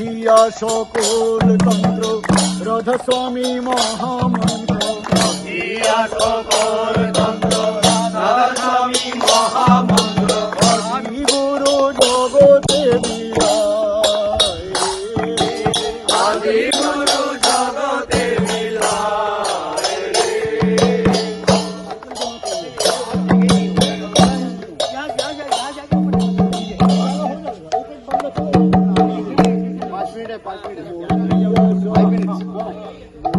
বুঝিয়া সকল তন্ত্র। রাধা স্বামী মহামন্ত্র। ইয়া সকল তন্ত্র রাধা স্বামী মহামন্ত্র। শ্রী গুরু জগতে বিরায়। minutes, five minutes. Five minutes.